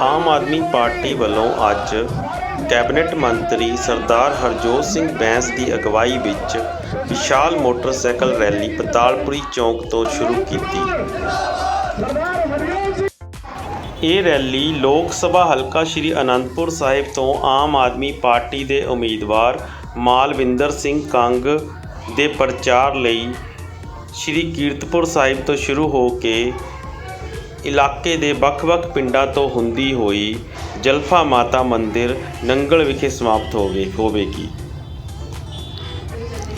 Aam Aadmi party ਵੱਲੋਂ ਅੱਜ cabinet ਮੰਤਰੀ ਸਰਦਾਰ ਹਰਜੋਤ ਸਿੰਘ ਬੈਂਸ ਦੀ ਅਗਵਾਈ ਵਿੱਚ ਵਿਸ਼ਾਲ ਮੋਟਰਸਾਈਕਲ ਰੈਲੀ ਪਤਾਲਪੁਰੀ ਚੌਂਕ ਤੋਂ ਸ਼ੁਰੂ ਕੀਤੀ। ਇਹ ਰੈਲੀ ਲੋਕ ਸਭਾ ਹਲਕਾ ਸ਼੍ਰੀ ਅਨੰਦਪੁਰ ਸਾਹਿਬ ਤੋਂ ਆਮ ਆਦਮੀ ਪਾਰਟੀ ਦੇ ਉਮੀਦਵਾਰ ਮਾਲਵਿੰਦਰ ਸਿੰਘ ਕੰਗ ਦੇ ਪ੍ਰਚਾਰ ਲਈ ਸ਼੍ਰੀ ਕੀਰਤਪੁਰ ਸਾਹਿਬ ਤੋਂ ਸ਼ੁਰੂ ਹੋ ਕੇ ਇਲਾਕੇ ਦੇ ਵੱਖ-ਵੱਖ ਪਿੰਡਾਂ ਤੋਂ ਹੁੰਦੀ ਹੋਈ ਜਲਫਾ ਮਾਤਾ ਮੰਦਿਰ ਨੰਗਲ ਵਿਖੇ ਸਮਾਪਤ ਹੋਵੇ ਹੋਵੇਗੀ।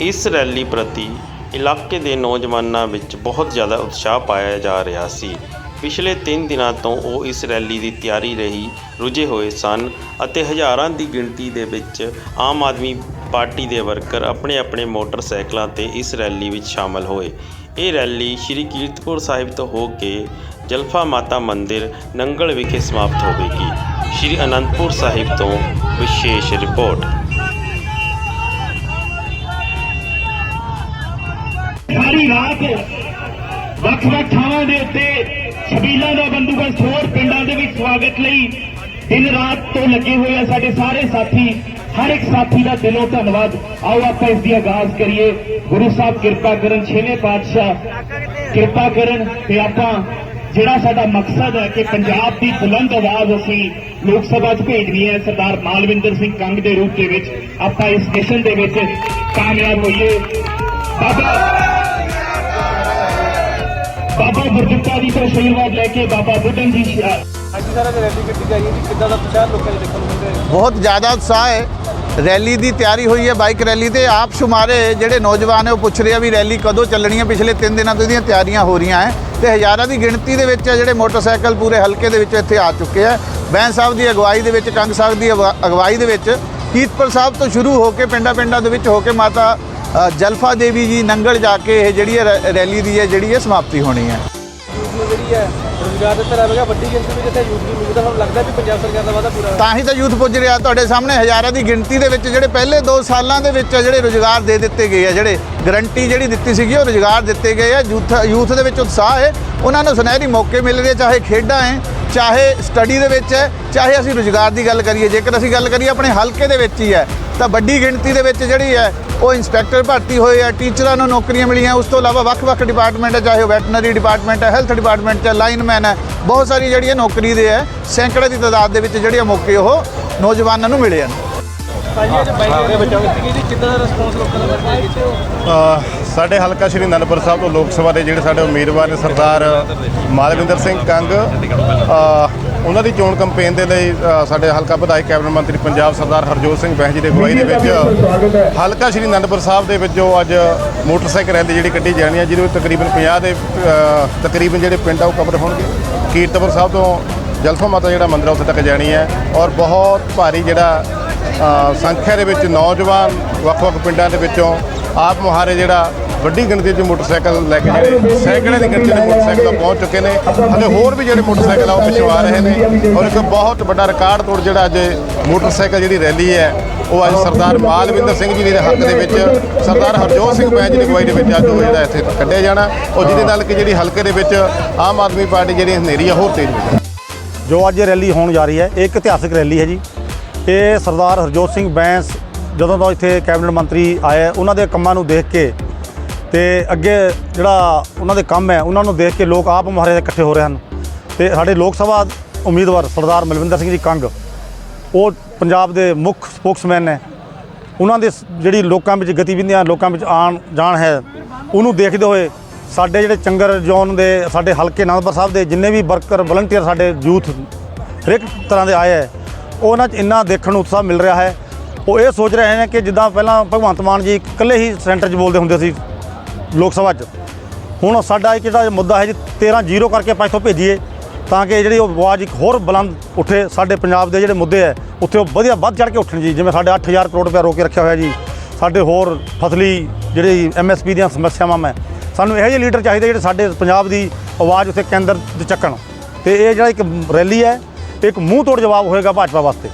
ਇਸ ਰੈਲੀ ਪ੍ਰਤੀ ਇਲਾਕੇ ਦੇ ਨੌਜਵਾਨਾਂ ਵਿੱਚ ਬਹੁਤ ਜ਼ਿਆਦਾ ਉਤਸ਼ਾਹ ਪਾਇਆ ਜਾ ਰਿਹਾ ਸੀ। ਪਿਛਲੇ 3 ਦਿਨਾਂ ਤੋਂ ਉਹ ਇਸ ਰੈਲੀ ਦੀ ਤਿਆਰੀ ਰਹੀ, ਰੁਝੇ ਹੋਏ ਸਨ ਅਤੇ ਹਜ਼ਾਰਾਂ ਦੀ ਗਿਣਤੀ ਦੇ ਵਿੱਚ ਆਮ ਆਦਮੀ ਪਾਰਟੀ ਦੇ ਵਰਕਰ ਆਪਣੇ ਆਪਣੇ ਮੋਟਰਸਾਈਕਲਾਂ ਤੇ ਇਸ ਰੈਲੀ ਵਿੱਚ ਸ਼ਾਮਲ ਹੋਏ। ਇਹ ਰੈਲੀ ਸ਼੍ਰੀ ਕੀਰਤਪੁਰ ਸਾਹਿਬ ਤੋਂ ਹੋ ਕੇ ਜਲਫਾ ਮਾਤਾ ਮੰਦਿਰ ਨੰਗਲ ਵਿਖੇ ਸਮਾਪਤ ਹੋਵੇਗੀ ਸ਼੍ਰੀ ਅਨੰਦਪੁਰ ਸਾਹਿਬ ਤੋਂ ਵਿਸ਼ੇਸ਼ ਰਿਪੋਰਟ। ਸਾਰੀ ਰਾਤ ਵੱਖ-ਵੱਖ ਥਾਵਾਂ ਦੇ ਉੱਤੇ ਛਬੀਲਾਂ ਦਾ ਬੰਦੋਬਸਤ ਹੋਰ ਪਿੰਡਾਂ ਦੇ ਵਿੱਚ ਸਵਾਗਤ ਲਈ ਦਿਨ ਰਾਤ ਤੋਂ ਲੱਗੇ ਹੋਏ ਆ ਸਾਡੇ ਸਾਰੇ ਸਾਥੀ। ਹਰ ਇੱਕ ਸਾਥੀ ਦਾ ਦਿਲੋਂ ਧੰਨਵਾਦ। ਆਓ ਆਪਾਂ ਇਸ ਦੀ ਆਗਾਜ਼ ਕਰੀਏ। ਗੁਰੂ ਸਾਹਿਬ ਕਿਰਪਾ ਕਰਨ, ਛੇਵੇਂ ਪਾਤਸ਼ਾਹ ਕਿਰਪਾ ਕਰਨ ਤੇ ਆਪਾਂ ਜਿਹੜਾ ਸਾਡਾ ਮਕਸਦ ਹੈ ਕਿ ਪੰਜਾਬ ਦੀ ਬੁਲੰਦ ਆਵਾਜ਼ ਅਸੀਂ ਲੋਕ ਸਭਾ 'ਚ ਭੇਜਣੀ ਹੈ ਸਰਦਾਰ ਮਾਲਵਿੰਦਰ ਸਿੰਘ ਕੰਗ ਦੇ ਰੂਪ ਦੇ ਵਿੱਚ ਆਪਾਂ ਇਸ ਮਿਸ਼ਨ ਦੇ ਵਿੱਚ ਕਾਮਯਾਬ ਹੋਈਏ। ਬਾਬਾ ਬਾਬਾ ਗੁਰਦਿੱਤਾ ਜੀ ਤੋਂ ਆਸ਼ੀਰਵਾਦ ਲੈ ਕੇ ਬਾਬਾ ਬੁੱਢਨ ਜੀ ਹਾਂਜੀ ਸਾਰਾ ਰੈਲੀ ਗੱਡੀ ਗਈ ਹੈ ਜੀ ਕਿੱਦਾਂ ਦਾ ਪ੍ਰਚਾਰ ਲੋਕਾਂ ਦੇ ਦੇਖਣ ਨੂੰ ਮਿਲ ਰਿਹਾ ਹੈ? ਬਹੁਤ ਜ਼ਿਆਦਾ ਉਤਸ਼ਾਹ ਹੈ। ਰੈਲੀ ਦੀ ਤਿਆਰੀ ਹੋਈ ਹੈ ਬਾਈਕ ਰੈਲੀ ਤੇ ਆਪ ਸ਼ੁਮਾਰੇ ਜਿਹੜੇ ਨੌਜਵਾਨ ਹੈ ਉਹ ਪੁੱਛ ਰਹੇ ਆ ਵੀ ਰੈਲੀ ਕਦੋਂ ਚੱਲਣੀ ਹੈ। ਪਿਛਲੇ 3 ਦਿਨਾਂ ਤੋਂ ਇਹਦੀਆਂ ਤਿਆਰੀਆਂ ਹੋ ਰਹੀਆਂ ਹੈ। ਤੇ ਹਜ਼ਾਰਾਂ ਦੀ ਗਿਣਤੀ ਦੇ ਵਿੱਚ ਜਿਹੜੇ ਮੋਟਰਸਾਈਕਲ ਪੂਰੇ ਹਲਕੇ ਦੇ ਵਿੱਚ ਇੱਥੇ ਆ ਚੁੱਕੇ ਆ। ਬੈਂਸ ਸਾਹਿਬ ਦੀ ਅਗਵਾਈ ਦੇ ਵਿੱਚ, ਕੰਗ ਸਾਹਿਬ ਦੀ ਅਗਵਾ- ਅਗਵਾਈ ਦੇ ਵਿੱਚ, ਕੀਰਤਪੁਰ ਸਾਹਿਬ ਤੋਂ ਸ਼ੁਰੂ ਹੋ ਕੇ ਪਿੰਡਾਂ ਪਿੰਡਾਂ ਦੇ ਵਿੱਚ ਹੋ ਕੇ ਮਾਤਾ ਜਲਫਾ ਦੇਵੀ ਜੀ ਨੰਗਲ ਜਾ ਕੇ ਇਹ ਜਿਹੜੀ ਹੈ ਰੈ- ਰੈਲੀ ਦੀ ਹੈ ਜਿਹੜੀ ਹੈ ਸਮਾਪਤੀ ਹੋਣੀ ਹੈ। ਜਿਹੜੀ ਹੈ ਰੋਜ਼ਗਾਰ ਦਿੱਤਾ ਵੱਡੀ ਗਿਣਤੀ ਵਿੱਚ ਇੱਥੇ ਯੂਥ ਨੂੰ ਮਿਲਦਾ ਹੁਣ ਲੱਗਦਾ ਵੀ ਪੰਜਾਬ ਸਰਕਾਰ ਦਾ ਵਾਅਦਾ ਪੂਰਾ ਤਾਂ ਹੀ ਤਾਂ ਯੂਥ ਪੁੱਜ ਰਿਹਾ, ਤੁਹਾਡੇ ਸਾਹਮਣੇ ਹਜ਼ਾਰਾਂ ਦੀ ਗਿਣਤੀ ਦੇ ਵਿੱਚ ਜਿਹੜੇ ਪਹਿਲੇ 2 ਸਾਲਾਂ ਦੇ ਵਿੱਚ ਜਿਹੜੇ ਰੁਜ਼ਗਾਰ ਦੇ ਦਿੱਤੇ ਗਏ ਆ, ਜਿਹੜੇ ਗਰੰਟੀ ਜਿਹੜੀ ਦਿੱਤੀ ਸੀਗੀ, ਉਹ ਰੁਜ਼ਗਾਰ ਦਿੱਤੇ ਗਏ ਆ। ਯੂਥ ਯੂਥ ਦੇ ਵਿੱਚ ਉਤਸ਼ਾਹ ਹੈ, ਉਹਨਾਂ ਨੂੰ ਸੁਨਹਿਰੀ ਮੌਕੇ ਮਿਲ ਰਹੇ ਚਾਹੇ ਖੇਡਾਂ ਹੈ, ਚਾਹੇ ਸਟੱਡੀ ਦੇ ਵਿੱਚ ਹੈ, ਚਾਹੇ ਅਸੀਂ ਰੁਜ਼ਗਾਰ ਦੀ ਗੱਲ ਕਰੀਏ, ਜੇਕਰ ਅਸੀਂ ਗੱਲ ਕਰੀਏ ਆਪਣੇ ਹਲਕੇ ਦੇ ਵਿੱਚ ਹੀ ਹੈ ਤਾਂ ਵੱਡੀ ਗਿਣਤੀ ਦੇ ਵਿੱਚ ਜਿਹੜੀ ਹੈ ਉਹ ਇੰਸਪੈਕਟਰ ਭਰਤੀ ਹੋਏ ਆ ਟੀਚਰਾਂ ਨੂੰ ਨੌਕਰੀਆਂ ਮਿਲੀਆਂ। ਉਸ ਤੋਂ ਇਲਾਵਾ ਵੱਖ-ਵੱਖ ਡਿਪਾਰਟਮੈਂਟ ਹੈ ਚਾਹੇ ਵੈਟਰਨਰੀ ਡਿਪਾਰਟਮੈਂਟ ਹੈ ਹੈਲਥ ਡਿਪਾਰਟਮੈਂਟ ਹੈ ਲਾਈਨਮੈਨ ਹੈ ਬਹੁਤ ਸਾਰੀ ਜਿਹੜੀਆਂ ਨੌਕਰੀ ਦੇ ਹੈ ਸੈਂਕੜੇ ਦੀ ਤਾਦਾਦ ਦੇ ਵਿੱਚ ਜਿਹੜੇ ਮੌਕੇ ਉਹ ਨੌਜਵਾਨਾਂ ਨੂੰ ਮਿਲੇ ਹਨ। ਸਾਡੇ ਹਲਕਾ ਸ਼੍ਰੀ ਅਨੰਦਪੁਰ ਸਾਹਿਬ ਤੋਂ ਲੋਕ ਸਭਾ ਦੇ ਜਿਹੜੇ ਸਾਡੇ ਉਮੀਦਵਾਰ ਨੇ ਸਰਦਾਰ ਮਾਲਵਿੰਦਰ ਸਿੰਘ ਕੰਗ ਅ, ਉਹਨਾਂ ਦੀ ਚੋਣ ਕੈਂਪੇਨ ਦੇ ਲਈ ਸਾਡੇ ਹਲਕਾ ਵਿਧਾਇਕ ਕੈਬਨਿਟ ਮੰਤਰੀ ਪੰਜਾਬ ਸਰਦਾਰ ਹਰਜੋਤ ਸਿੰਘ ਬੈਂਸ ਜੀ ਦੀ ਅਗਵਾਈ ਦੇ ਵਿੱਚ ਹਲਕਾ ਸ਼੍ਰੀ ਅਨੰਦਪੁਰ ਸਾਹਿਬ ਦੇ ਵਿੱਚ ਜੋ ਅੱਜ ਮੋਟਰਸਾਈਕਲ ਰੈਲੀ ਜਿਹੜੀ ਕੱਢੀ ਜਾਣੀ ਹੈ, ਜਿਹਦੇ ਵਿੱਚ ਤਕਰੀਬਨ 50 ਦੇ ਤਕਰੀਬਨ ਜਿਹੜੇ ਪਿੰਡ ਆ ਉਹ ਕਵਰ ਹੋਣਗੇ। ਕੀਰਤਪੁਰ ਸਾਹਿਬ ਤੋਂ ਜਲਫਾ ਮਾਤਾ ਜਿਹੜਾ ਮੰਦਿਰ ਆ, ਉੱਥੇ ਤੱਕ ਜਾਣੀ ਹੈ ਔਰ ਬਹੁਤ ਭਾਰੀ ਜਿਹੜਾ ਸੰਖਿਆ ਦੇ ਵਿੱਚ ਨੌਜਵਾਨ ਵੱਖ-ਵੱਖ ਪਿੰਡਾਂ ਦੇ ਵਿੱਚੋਂ ਆਪ ਮੁਹਾਰੇ ਜਿਹੜਾ ਵੱਡੀ ਗਿਣਤੀ 'ਚ ਮੋਟਰਸਾਈਕਲ ਲੈ ਕੇ ਜਿਹੜੇ ਸੈਂਕੜੇ ਦੀ ਗਿਣਤੀ ਦੇ ਮੋਟਰਸਾਈਕਲ ਤੋਂ ਪਹੁੰਚ ਚੁੱਕੇ ਨੇ। ਅਤੇ ਹੋਰ ਵੀ ਜਿਹੜੇ ਮੋਟਰਸਾਈਕਲ ਆ, ਉਹ ਪਿੱਛੋਂ ਆ ਰਹੇ ਨੇ। ਔਰ ਇੱਕ ਬਹੁਤ ਵੱਡਾ ਰਿਕਾਰਡ ਤੋੜ ਜਿਹੜਾ ਅੱਜ ਮੋਟਰਸਾਈਕਲ ਜਿਹੜੀ ਰੈਲੀ ਹੈ, ਉਹ ਅੱਜ ਸਰਦਾਰ ਮਾਲਵਿੰਦਰ ਸਿੰਘ ਜੀ ਦੇ ਹੱਕ ਦੇ ਵਿੱਚ, ਸਰਦਾਰ ਹਰਜੋਤ ਸਿੰਘ ਬੈਂਸ ਜੀ ਦੀ ਅਗਵਾਈ ਦੇ ਵਿੱਚ ਅੱਜ ਉਹ ਜਿਹੜਾ ਇੱਥੇ ਕੱਢਿਆ ਜਾਣਾ। ਔਰ ਜਿਹਦੇ ਨਾਲ ਕਿ ਜਿਹੜੀ ਹਲਕੇ ਦੇ ਵਿੱਚ ਆਮ ਆਦਮੀ ਪਾਰਟੀ ਜਿਹੜੀ ਹਨੇਰੀ ਆ, ਹੋਰ ਤੇਜ਼ ਹੋ ਜੋ ਅੱਜ ਰੈਲੀ ਹੋਣ ਜਾ ਰਹੀ ਹੈ, ਇਹ ਇੱਕ ਇਤਿਹਾਸਿਕ ਰੈਲੀ ਹੈ ਜੀ। ਇਹ ਸਰਦਾਰ ਹਰਜੋਤ ਸਿੰਘ ਬੈਂਸ ਜਦੋਂ ਤੋਂ ਇੱਥੇ ਕੈਬਨਿਟ ਮੰਤਰੀ ਆਏ, ਉਹਨਾਂ ਦੇ ਕੰਮਾਂ ਨੂੰ ਦੇਖ ਕੇ ਤੇ ਅੱਗੇ ਜਿਹੜਾ ਉਹਨਾਂ ਦੇ ਕੰਮ ਹੈ, ਉਹਨਾਂ ਨੂੰ ਦੇਖ ਕੇ ਲੋਕ ਆਪ ਮੁਹਾਰੇ ਇਕੱਠੇ ਹੋ ਰਹੇ ਹਨ। ਤੇ ਸਾਡੇ ਲੋਕ ਸਭਾ ਉਮੀਦਵਾਰ ਸਰਦਾਰ ਮਲਵਿੰਦਰ ਸਿੰਘ ਜੀ ਕੰਗ, ਉਹ ਪੰਜਾਬ ਦੇ ਮੁੱਖ ਸਪੋਕਸਮੈਨ ਨੇ। ਉਹਨਾਂ ਦੇ ਜਿਹੜੀ ਲੋਕਾਂ ਵਿੱਚ ਗਤੀਵਿਧੀਆਂ, ਲੋਕਾਂ ਵਿੱਚ ਆਣ ਜਾਣ ਹੈ, ਉਹਨੂੰ ਦੇਖਦੇ ਹੋਏ ਸਾਡੇ ਜਿਹੜੇ ਚੰਗਰ ਜ਼ੋਨ ਦੇ, ਸਾਡੇ ਹਲਕੇ ਅਨੰਦਪੁਰ ਸਾਹਿਬ ਦੇ ਜਿੰਨੇ ਵੀ ਵਰਕਰ, ਵਲੰਟੀਅਰ ਸਾਡੇ ਯੂਥ ਹਰੇਕ ਤਰ੍ਹਾਂ ਦੇ ਆਏ ਹੈ ਉਹਨਾਂ 'ਚ ਇੰਨਾ ਦੇਖਣ ਨੂੰ ਉਤਸ਼ਾਹ ਮਿਲ ਰਿਹਾ ਹੈ। ਉਹ ਇਹ ਸੋਚ ਰਹੇ ਨੇ ਕਿ ਜਿੱਦਾਂ ਪਹਿਲਾਂ ਭਗਵੰਤ ਮਾਨ ਜੀ ਇਕੱਲੇ ਹੀ ਸੈਂਟਰ 'ਚ ਬੋਲਦੇ ਹੁੰਦੇ ਸੀ ਲੋਕ ਸਭਾ 'ਚ। ਹੁਣ ਸਾਡਾ ਇੱਕ ਜਿਹੜਾ ਮੁੱਦਾ ਹੈ ਜੀ 13 ਜ਼ੀਰੋ ਕਰਕੇ ਆਪਾਂ ਇੱਥੋਂ ਭੇਜੀਏ, ਤਾਂ ਕਿ ਜਿਹੜੀ ਉਹ ਆਵਾਜ਼ ਇੱਕ ਹੋਰ ਬੁਲੰਦ ਉੱਠੇ ਸਾਡੇ ਪੰਜਾਬ ਦੇ ਜਿਹੜੇ ਮੁੱਦੇ ਹੈ, ਉੱਥੇ ਉਹ ਵਧੀਆ ਵੱਧ ਚੜ ਕੇ ਉੱਠਣ ਜੀ। ਜਿਵੇਂ ਸਾਡੇ 8000 ਕਰੋੜ ਰੁਪਏ ਰੋਕ ਕੇ ਰੱਖਿਆ ਹੋਇਆ ਜੀ। ਸਾਡੇ ਹੋਰ ਫਸਲੀ ਜਿਹੜੀ ਐਮਐਸਪੀ ਦੀਆਂ ਸਮੱਸਿਆਵਾਂ ਮੈਂ, ਸਾਨੂੰ ਇਹੋ ਜਿਹੇ ਲੀਡਰ ਚਾਹੀਦੇ ਜਿਹੜੇ ਸਾਡੇ ਪੰਜਾਬ ਦੀ ਆਵਾਜ਼ ਉੱਥੇ ਕੇਂਦਰ 'ਚ ਚੱਕਣ। ਤੇ ਇਹ ਜਿਹੜਾ ਇੱਕ ਰੈਲੀ ਹੈ ਇਹ ਇੱਕ ਮੂੰਹ ਤੋੜ ਜਵਾਬ ਹੋਏਗਾ ਭਾਜਪਾ ਵਾਸਤੇ।